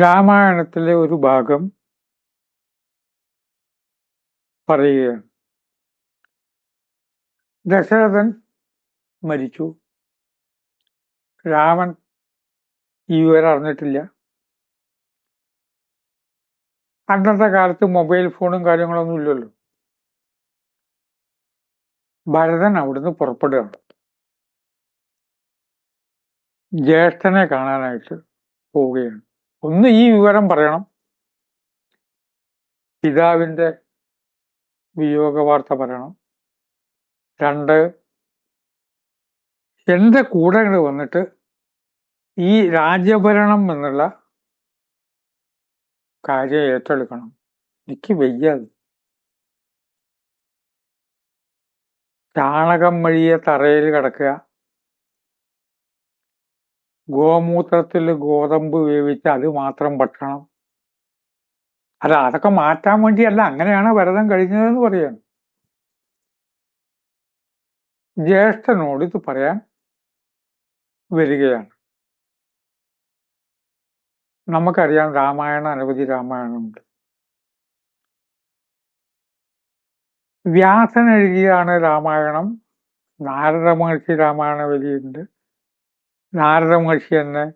രാമായണത്തിലെ ഒരു ഭാഗം പറയുകയാണ് ദശരഥൻ മരിച്ചു. രാമൻ ഈ വിവരം അറിഞ്ഞിട്ടില്ല. അന്നത്തെ കാലത്ത് മൊബൈൽ ഫോണും കാര്യങ്ങളൊന്നും ഇല്ലല്ലോ. ഭരതൻ അവിടുന്ന് പുറപ്പെടുകയാണ്. ജ്യേഷ്ഠനെ കാണാനായിട്ട് പോവുകയാണ്. ഒന്ന് ഈ വിവരം പറയണം. പിതാവിന്റെ വിയോഗ വാർത്ത പറയണം. രണ്ട് എന്റെ കൂടെ വന്നിട്ട് ഈ രാജ്യഭരണം എന്നുള്ള കാര്യം ഏറ്റെടുക്കണം. എനിക്ക് വയ്യാതെ ചാണകം വഴിയെ തറയിൽ കിടക്കുക. ഗോമൂത്രത്തിൽ ഗോതമ്പ് വേവിച്ച് അത് മാത്രം ഭക്ഷണം. അല്ല അതൊക്കെ മാറ്റാൻ വേണ്ടിയല്ല അങ്ങനെയാണ് ഭരതം കഴിഞ്ഞതെന്ന് പറയാണ് ജ്യേഷ്ഠനോട് ഇത് പറയാൻ വരികയാണ്. നമുക്കറിയാം രാമായണം അനവധി രാമായണമുണ്ട്. വ്യാസൻ എഴുതിയാണ് രാമായണം. നാരദ മഹർഷി രാമായണ വലിയുണ്ട് നാരദ മഹർഷി തന്നെ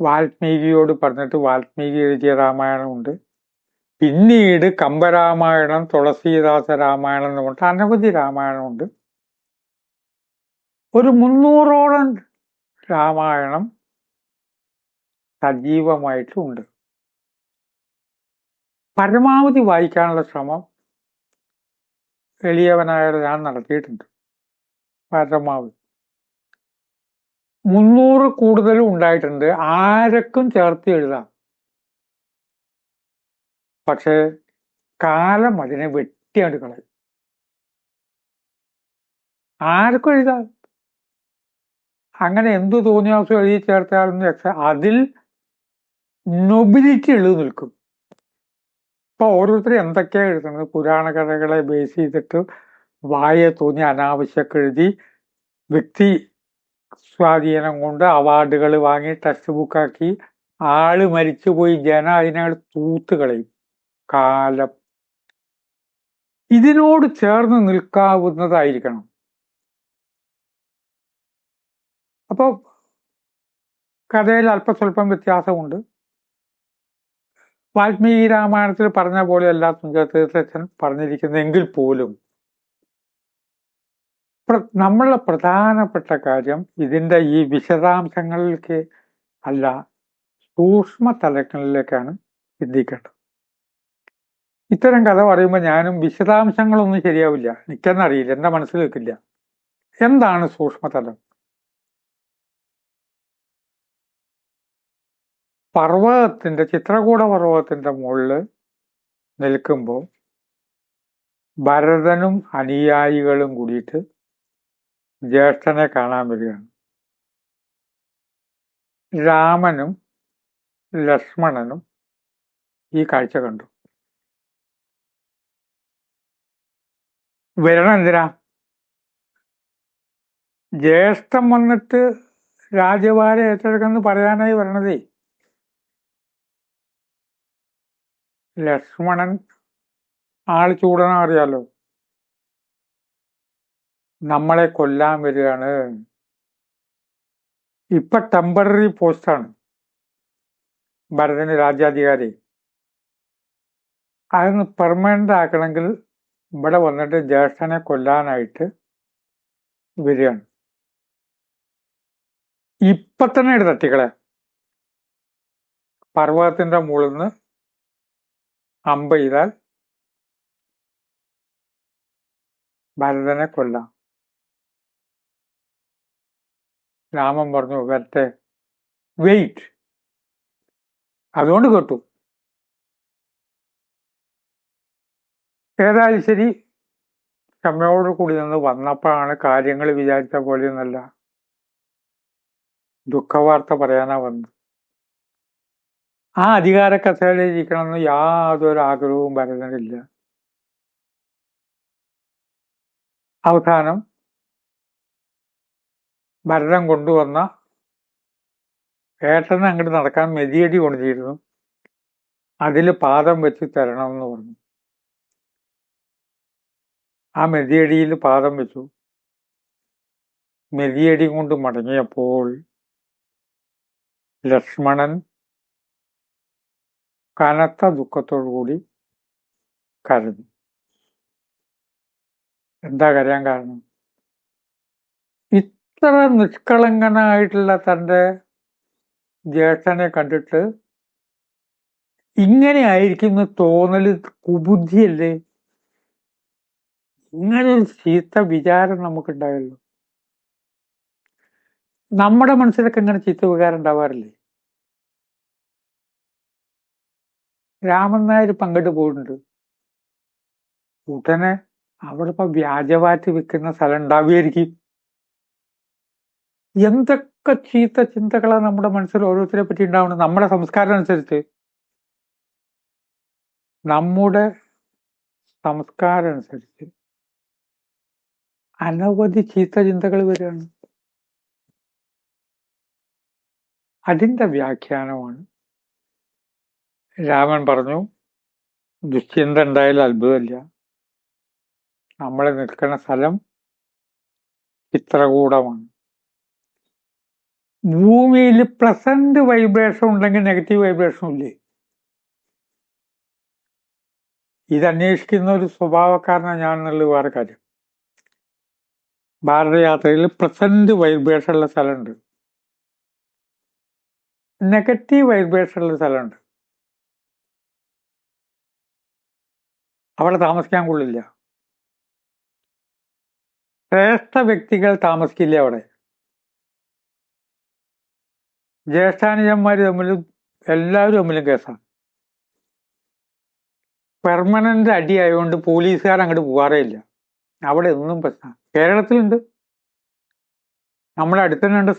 വാൽമീകിയോട് പറഞ്ഞിട്ട് വാൽമീകി എഴുതിയ രാമായണമുണ്ട്. പിന്നീട് കമ്പരാമായണം തുളസീദാസ രാമായണം എന്ന് പറഞ്ഞിട്ട് അനവധി രാമായണമുണ്ട്. ഒരു മുന്നൂറോളം രാമായണം സജീവമായിട്ടുണ്ട്. പരമാവധി വായിക്കാനുള്ള ശ്രമം എളിയവനായ ഞാൻ നടത്തിയിട്ടുണ്ട്. പരമാവധി. മുന്നൂറ് കൂടുതലും ഉണ്ടായിട്ടുണ്ട്. ആരൊക്കും ചേർത്ത് എഴുതാം. പക്ഷേ കാലം അതിനെ വെട്ടിയാണ്ട് കളയും ആർക്കും എഴുതാം. അങ്ങനെ എന്തു തോന്നിയാസം എഴുതി ചേർത്താലും അതിൽ നൊബിലിറ്റി എഴുതി നിൽക്കും. ഇപ്പൊ ഓരോരുത്തർ എന്തൊക്കെയാ എഴുതുന്നത്? പുരാണ കഥകളെ ബേസ് ചെയ്തിട്ട് വായ തോന്നി അനാവശ്യക്കെഴുതി വ്യക്തി സ്വാധീനം കൊണ്ട് അവാർഡുകൾ വാങ്ങി ടെക്സ്റ്റ് ബുക്കാക്കി. ആൾ മരിച്ചുപോയി ജന അതിനെ തൂത്ത് കളയും. കാലം. ഇതിനോട് ചേർന്ന് നിൽക്കാവുന്നതായിരിക്കണം. അപ്പൊ കഥയിൽ അല്പസ്വല്പം വ്യത്യാസമുണ്ട്. വാൽമീകി രാമായണത്തിൽ പറഞ്ഞ പോലെയല്ല തുഞ്ചത്തീർത്ഥൻ പറഞ്ഞിരിക്കുന്നെങ്കിൽ പോലും നമ്മളുടെ പ്രധാനപ്പെട്ട കാര്യം ഇതിന്റെ ഈ വിശദാംശങ്ങളിലേക്ക് അല്ല സൂക്ഷ്മ തലങ്ങളിലേക്കാണ് ചിന്തിക്കേണ്ടത് ഇത്തരം കഥ പറയുമ്പോൾ ഞാനും വിശദാംശങ്ങളൊന്നും ശരിയാവില്ല. എനിക്കെന്നറിയില്ല എന്റെ മനസ്സിൽ വെക്കില്ല എന്താണ് സൂക്ഷ്മതലം പർവതത്തിന്റെ ചിത്രകൂട പർവതത്തിന്റെ മുകളിൽ നിൽക്കുമ്പോൾ ഭരതനും അനുയായികളും കൂടിയിട്ട് ജ്യേഷ്ഠനെ കാണാൻ വരികയാണ്. രാമനും ലക്ഷ്മണനും ഈ കാഴ്ച കണ്ടു. വരണം എന്തിനാ? ജ്യേഷ്ഠം വന്നിട്ട് രാജ്യഭാരം ഏറ്റെടുക്കുന്നു പറയാനായി വരണതേ. ലക്ഷ്മണൻ ആൾ ചൂടന അറിയാലോ. നമ്മളെ കൊല്ലാൻ വരികയാണ്. ഇപ്പൊ ടെമ്പററി പോസ്റ്റാണ് ഭരതന് രാജ്യാധികാരി. അതൊന്ന് പെർമനന്റ് ആക്കണമെങ്കിൽ ഇവിടെ വന്നിട്ട് ജ്യേഷ്ഠനെ കൊല്ലാനായിട്ട് വരികയാണ്. ഇപ്പൊ തന്നെ ഇട തട്ടിക്കളെ. പർവതത്തിന്റെ മുകളിൽ നിന്ന് അമ്പ ചെയ്താൽ ഭരതനെ കൊല്ലാം. രാമൻ പറഞ്ഞു വരട്ടെ. വെയിറ്റ് അതുകൊണ്ട് കേട്ടു. ഏതായാലും ശരി. ക്ഷമയോട് കൂടി നിന്ന് വന്നപ്പോഴാണ് കാര്യങ്ങൾ വിചാരിച്ച പോലെയൊന്നല്ല. ദുഃഖവാർത്ത പറയാനാ വന്നത്. ആ അധികാര കസേരയിൽ ഇരിക്കണമെന്ന് യാതൊരു ആഗ്രഹവും ഭരതനില്ല അവസാനം ഭരതൻ കൊണ്ടുവന്ന ഏട്ടന് അങ്ങോട്ട് നടക്കാൻ മെതിയടി കൊണ്ടിരുന്നു അതിൽ പാദം വെച്ച് തരണമെന്ന് പറഞ്ഞു. ആ മെതിയടിയിൽ പാദം വെച്ചു. മെതിയടി കൊണ്ട് മടങ്ങിയപ്പോൾ ലക്ഷ്മണൻ കനത്ത ദുഃഖത്തോടുകൂടി കരഞ്ഞു. എന്താ കരയാൻ കാരണം? ഇത്ര നിഷ്കളങ്കനായിട്ടുള്ള തന്റെ ജ്യേഷ്ഠനെ കണ്ടിട്ട് ഇങ്ങനെ ആയിരിക്കും തോന്നൽ കുബുദ്ധിയല്ലേ? ഇങ്ങനെ ഒരു ചീത്ത വിചാരം നമുക്കുണ്ടായല്ലോ. നമ്മുടെ മനസ്സിലൊക്കെ ഇങ്ങനെ ചീത്ത വികാരം ഉണ്ടാവാറില്ലേ? രാമൻ നായർ പങ്കിട്ട് പോയിട്ടുണ്ട്. ഉടനെ അവിടെ ഇപ്പൊ വ്യാജവാറ്റ് വിൽക്കുന്ന സ്ഥലം ഉണ്ടാവുകയായിരിക്കും. എന്തൊക്കെ ചീത്ത ചിന്തകളാണ് നമ്മുടെ മനസ്സിൽ ഓരോരുത്തരെ പറ്റി ഉണ്ടാവുന്നത്? നമ്മുടെ സംസ്കാരം അനുസരിച്ച്. നമ്മുടെ സംസ്കാരം അനുസരിച്ച് അനവധി ചീത്ത ചിന്തകൾ വരികയാണ്. അതിന്റെ വ്യാഖ്യാനമാണ്. രാമൻ പറഞ്ഞു ദുശ്ചിന്ത ഉണ്ടായാലും അത്ഭുതമില്ല. നമ്മൾ നിൽക്കുന്ന സ്ഥലം ചിത്രകൂടമാണ്. ഭൂമിയിൽ പ്ലസന്റ് വൈബ്രേഷൻ ഉണ്ടെങ്കിൽ നെഗറ്റീവ് വൈബ്രേഷൻ ഇല്ലേ? ഇത് അന്വേഷിക്കുന്ന ഒരു സ്വഭാവക്കാരനാണ് ഞാൻ എന്നുള്ള വേറെ കാര്യം. ഭാരതയാത്രയിൽ പ്രസന്റ് വൈബ്രേഷൻ ഉള്ള സ്ഥലമുണ്ട്. നെഗറ്റീവ് വൈബ്രേഷൻ ഉള്ള സ്ഥലമുണ്ട്. അവിടെ താമസിക്കാൻ കൊള്ളില്ല. ശ്രേഷ്ഠ വ്യക്തികൾ താമസിക്കില്ല അവിടെ? ജ്യേഷ്ഠാനുജന്മാർ തമ്മിലും എല്ലാവരും തമ്മിലും കേസാണ് പെർമനന്റ് അടിയായതുകൊണ്ട് പോലീസുകാർ അങ്ങോട്ട് പോകാറേ ഇല്ല. അവിടെ ഒന്നും പ്രശ്നമാണ് കേരളത്തിലുണ്ട്. നമ്മുടെ അടുത്ത് തന്നെ ഉണ്ട്.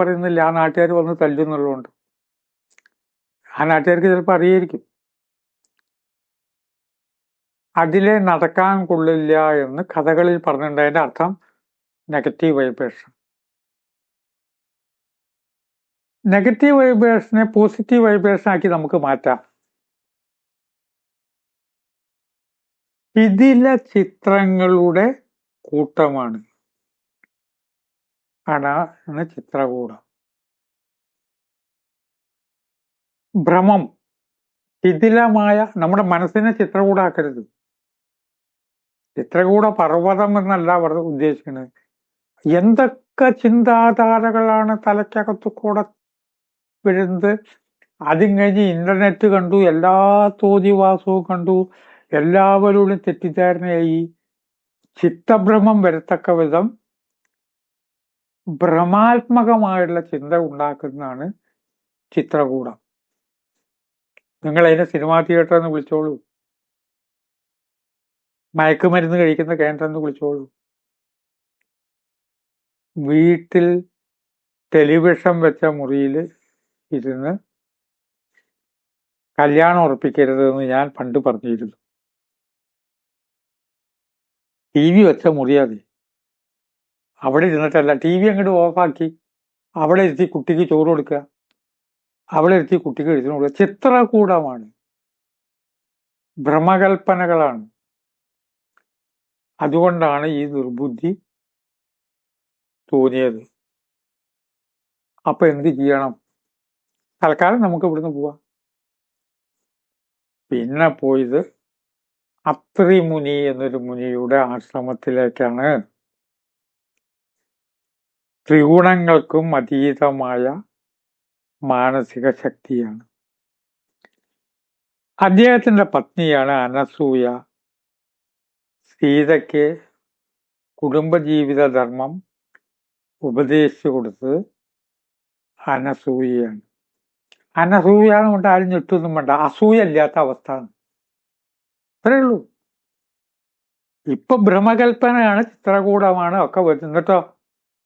പറയുന്നില്ല ആ നാട്ടുകാർ വന്ന് തല്ലുന്നുള്ളതുകൊണ്ട് ആ നാട്ടുകാർക്ക് ചിലപ്പോൾ അറിയായിരിക്കും. അതിലെ നടക്കാൻ കൊള്ളില്ല എന്ന് കഥകളിൽ പറഞ്ഞിട്ടുണ്ടതിന്റെ അർത്ഥം നെഗറ്റീവ് വൈബ്രേഷൻ നെഗറ്റീവ് വൈബ്രേഷനെ പോസിറ്റീവ് വൈബ്രേഷൻ ആക്കി നമുക്ക് മാറ്റാം. ഇതില ചിത്രങ്ങളുടെ കൂട്ടമാണ്. ആണ് ചിത്രകൂടം. ഭ്രമം. ശിഥിലമായ നമ്മുടെ മനസ്സിനെ ചിത്രകൂടാക്കരുത്. ചിത്രകൂട പർവതം എന്നല്ല അവർ ഉദ്ദേശിക്കുന്നത്. എന്തൊക്കെ ചിന്താധാരകളാണ് തലയ്ക്കകത്ത് കൂടെ വരുന്നത് അതും കഴിഞ്ഞ് ഇന്റർനെറ്റ് കണ്ടു എല്ലാ തോതിവാസവും കണ്ടു എല്ലാവരോടും തെറ്റിദ്ധാരണയായി. ചിത്തഭ്രമം വരത്തക്ക വിധം ഭ്രമാത്മകമായുള്ള ചിന്ത ഉണ്ടാക്കുന്നതാണ് ചിത്രകൂടം. നിങ്ങൾ അതിനെ സിനിമാ തിയേറ്റർ എന്ന് വിളിച്ചോളൂ. മയക്കുമരുന്ന് കഴിക്കുന്ന കേന്ദ്രം എന്ന് വിളിച്ചോളൂ. വീട്ടിൽ ടെലിവിഷൻ വെച്ച മുറിയിൽ ഇരുന്ന് കല്യാണം ഉറപ്പിക്കരുത് എന്ന് ഞാൻ പണ്ട് പറഞ്ഞിരുന്നു. ടി വി വെച്ച മുറിയാതെ. അവിടെ ഇരുന്നിട്ടല്ല ടി വി അങ്ങോട്ട് ഓഫാക്കി അവിടെ ഇരുത്തി കുട്ടിക്ക് ചോറ് കൊടുക്കുക. അവിടെ ഇരുത്തി കുട്ടിക്ക് എഴുതി കൊടുക്കുക. ചിത്രകൂടമാണ്. ഭ്രമകൽപ്പനകളാണ്. അതുകൊണ്ടാണ് ഈ ദുർബുദ്ധി തോന്നിയത്. അപ്പൊ എന്ത് ചെയ്യണം? തൽക്കാലം നമുക്ക് ഇവിടുന്ന് പോവാം. പിന്നെ പോയത് അത്രി മുനി എന്നൊരു മുനിയുടെ ആശ്രമത്തിലേക്കാണ്. ത്രിഗുണങ്ങൾക്കും അതീതമായ മാനസിക ശക്തിയാണ്. അദ്ദേഹത്തിന്റെ പത്നിയാണ് അനസൂയ. സീതയ്ക്ക് കുടുംബജീവിത ധർമ്മം ഉപദേശിച്ചു കൊടുത്ത് അനസൂയയാണ്. അനസൂയ എന്ന് കൊണ്ട് ആരും ഞെട്ടൊന്നും വേണ്ട. അസൂയല്ലാത്ത അവസ്ഥ അത്രേ ഉള്ളൂ. ഇപ്പൊ ഭ്രമകൽപ്പനയാണ് ചിത്രകൂടമാണ് ഒക്കെ എന്നിട്ടോ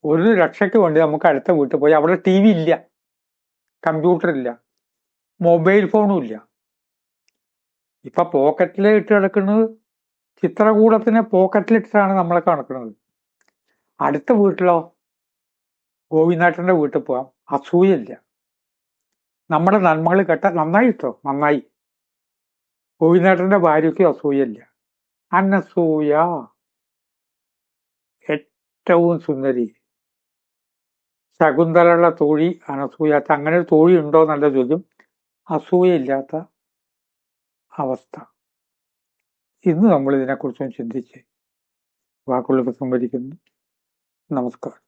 ഒരു രക്ഷയ്ക്ക് വേണ്ടി നമുക്ക് അടുത്ത വീട്ടിൽ പോയി. അവിടെ ടി വി ഇല്ല. കമ്പ്യൂട്ടർ ഇല്ല. മൊബൈൽ ഫോണും ഇല്ല. ഇപ്പൊ പോക്കറ്റിൽ ഇട്ട് കിടക്കുന്നത് ചിത്രകൂടത്തിനെ പോക്കറ്റിലിട്ടാണ് നമ്മളെ കണക്കുന്നത്. അടുത്ത വീട്ടിലോ ഗോപിനാട്ടന്റെ വീട്ടിൽ പോവാം. അസൂയല്ല നമ്മുടെ നന്മകൾ കേട്ട നന്നായി കേട്ടോ നന്നായി. ഗോവിന്ദേട്ടന്റെ ഭാര്യയ്ക്ക് അസൂയല്ല അന്നസൂയ ഏറ്റവും സുന്ദരി. ശകുന്തലയുള്ള തോഴി അനസൂയാത്ത അങ്ങനെ ഒരു തോഴി ഉണ്ടോ എന്നല്ല ചോദ്യം. അസൂയയില്ലാത്ത അവസ്ഥ. ഇന്ന് നമ്മൾ ഇതിനെക്കുറിച്ചും ചിന്തിച്ച് വാക്കുകൾ സംവദിക്കുന്നു നമസ്കാരം.